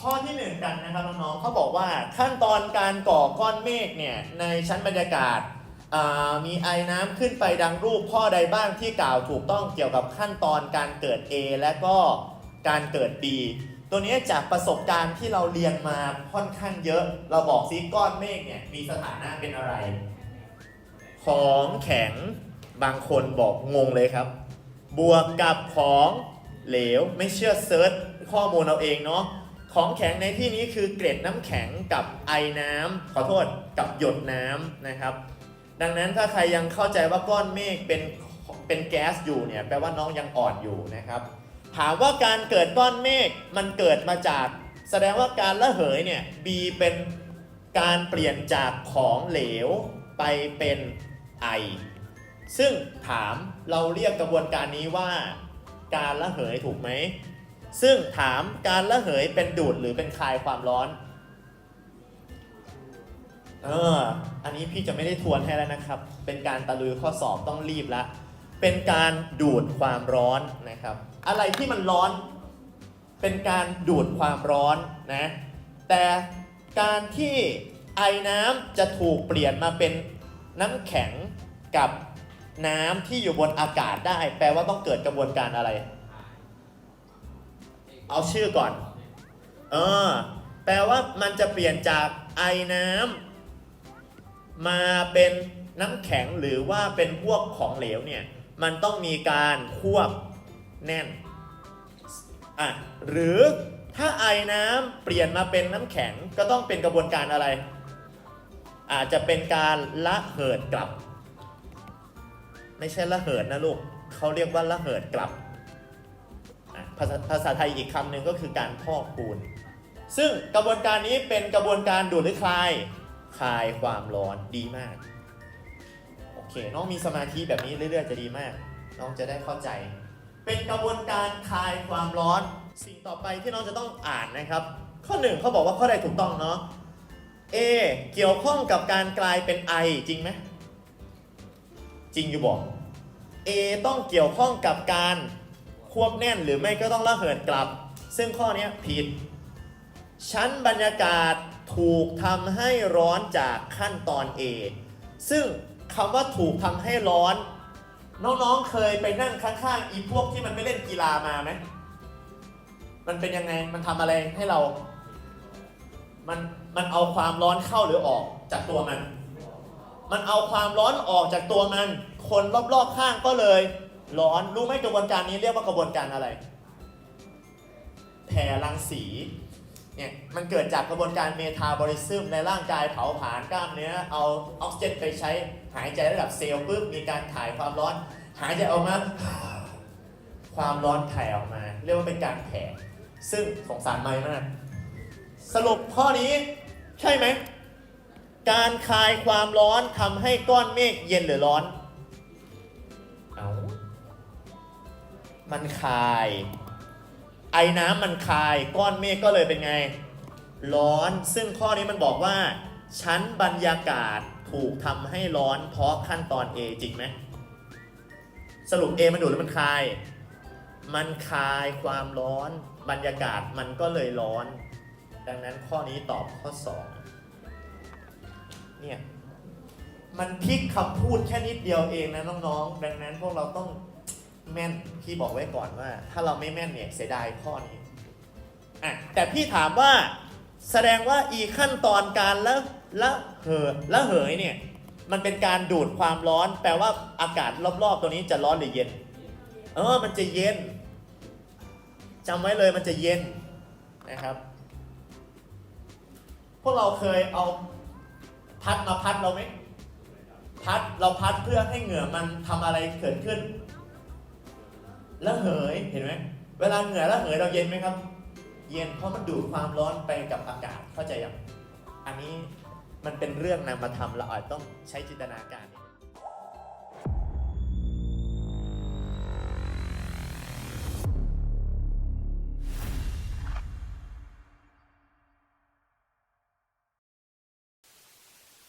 ข้อที่หนึ่งกันนะครับน้องๆเขาบอกว่าขั้นตอนการก่อก้อนเมฆเนี่ยในชั้นบรรยากาศมีไอน้ำขึ้นไปดังรูปข้อใดบ้างที่กล่าวถูกต้องเกี่ยวกับขั้นตอนการเกิด A และก็การเกิด B ตัวนี้จากประสบการณ์ที่เราเรียนมาค่อนข้างเยอะ เราบอกซิก้อนเมฆเนี่ยมีสถานะเป็นอะไร ของแข็งบางคนบอกงงเลยครับ บวกกับของเหลวไม่เชื่อเซิร์ชข้อมูลเอาเองเนาะ ของแข็งในที่นี้คือเกล็ดน้ำแข็งกับไอน้ำขอโทษกับหยดน้ำนะครับ ดังนั้นถ้าใครยังเข้าใจว่าก้อนเมฆเป็นเป็นแก๊สอยู่เนี่ยแปลว่าน้องยังอ่อนอยู่นะครับ ถามว่าการเกิดก้อนเมฆมันเกิดมาจาก แสดงว่าการระเหยเนี่ย B เป็นการเปลี่ยนจากของเหลวไปเป็นไอ ซึ่งถามเราเรียกกระบวนการนี้ว่า การระเหยถูกไหม ซึ่งถามการระเหยเป็นดูดหรือเป็นคายความร้อน เออ อันนี้พี่จะไม่ได้ทวนให้แล้วนะครับ เป็นการตะลุยข้อสอบต้องรีบละ เป็นการดูดความร้อนนะครับ อะไรที่มันร้อน เป็นการดูดความร้อนนะ แต่การที่ไอน้ำจะถูกเปลี่ยนมาเป็นน้ำแข็งกับน้ำที่อยู่บนอากาศได้ แปลว่าต้องเกิดกระบวนการอะไร เอาชื่อก่อน เออ แปลว่ามันจะเปลี่ยนจากไอน้ำมาเป็นน้ำแข็งหรือว่าเป็นพวกของเหลวเนี่ย มันต้องมีการควบแน่น อะ หรือถ้าไอน้ำเปลี่ยนมาเป็นน้ำแข็งก็ต้องเป็นกระบวนการอะไร อาจจะเป็นการละเหิดกลับ ไม่ใช่ละเหิดนะลูก เขาเรียกว่าละเหิดกลับ ภาษาภาษาไทยอีกคำหนึ่งก็คือการพอกปูน ซึ่งกระบวนการนี้เป็นกระบวนการดูดหรือคลาย คลายความร้อนดีมาก โอเค น้องมีสมาธิแบบนี้เรื่อยๆจะดีมาก น้องจะได้เข้าใจ เป็นกระบวนการคลายความร้อน สิ่งต่อไปที่น้องจะต้องอ่านนะครับ ข้อหนึ่งเขาบอกว่าข้อใดถูกต้องเนาะ A เกี่ยวข้องกับการกลายเป็นไอจริงไหมจริงอยู่บอก A ต้องเกี่ยวข้องกับการ ควบแน่นหรือไม่ก็ต้องระเหิดกลับ ซึ่งข้อนี้ผิด ชั้นบรรยากาศถูกทำให้ร้อนจากขั้นตอน A ซึ่งคำว่าถูกทำให้ร้อน น้องๆเคยไปนั่งข้างๆอีพวกที่มันไม่เล่นกีฬามาไหมมันเป็นยังไงมันทำอะไรให้เรา มันมันเอาความร้อนเข้าหรือออกจากตัวมัน มันเอาความร้อนออกจากตัวมัน คนรอบๆข้างก็เลย ร้อนรู้ไหมกระบวนการนี้เรียกว่ากระบวนการอะไร แผ่รังสีเนี่ยมันเกิดจากกระบวนการเมตาบอลิซึมในร่างกายเผาผลาญกล้ามเนื้อเอาออกซิเจนไปใช้หายใจระดับเซลล์ปุ๊บมีการถ่ายความร้อน หายใจออกมา ความร้อนถ่ายออกมา เรียกว่าเป็นการแผ่ซึ่งสงสารไม่มาก สรุปข้อนี้ใช่ไหม การคลายความร้อนทำให้ก้อนเมฆเย็นหรือร้อน มันคาย ไอ้น้ำมันคาย ก้อนเมฆก็เลยเป็นไง ร้อน ซึ่งข้อนี้มันบอกว่า ชั้นบรรยากาศถูกทำให้ร้อนเพราะขั้นตอน A จริงไหม สรุป A มันดูดหรือมันคาย มันคายความร้อน บรรยากาศมันก็เลยร้อน ดังนั้นข้อนี้ตอบข้อ 2 เนี่ย มันพลิกคำพูดแค่นิดเดียวเองนะน้องๆ ดังนั้นพวกเราต้อง แม่นพี่บอกไว้ก่อนว่า ถ้าเราไม่แม่นเนี่ยเสียดายข้อนี้อะแต่พี่ถามว่าแสดงว่าอีขั้นตอนการละละเหยละเหยเนี่ยมันเป็นการดูดความร้อน แปลว่าอากาศรอบๆ ตัวนี้จะร้อนหรือเย็นเออมันจะเย็นจำไว้เลยมันจะเย็นนะครับ พวกเราเคยเอาพัดมาพัดเราไหมพัดเราพัดเพื่อให้เหงื่อมันทำอะไรเกิดขึ้น แล้วเหยเห็นไหมเวลาเหงื่อแล้วเหยเราเย็นไหมครับ เย็นเพราะมันดูดความร้อนไปกับอากาศเข้าใจยังอันนี้มันเป็นเรื่องนามธรรมเราอาจต้องใช้จินตนาการ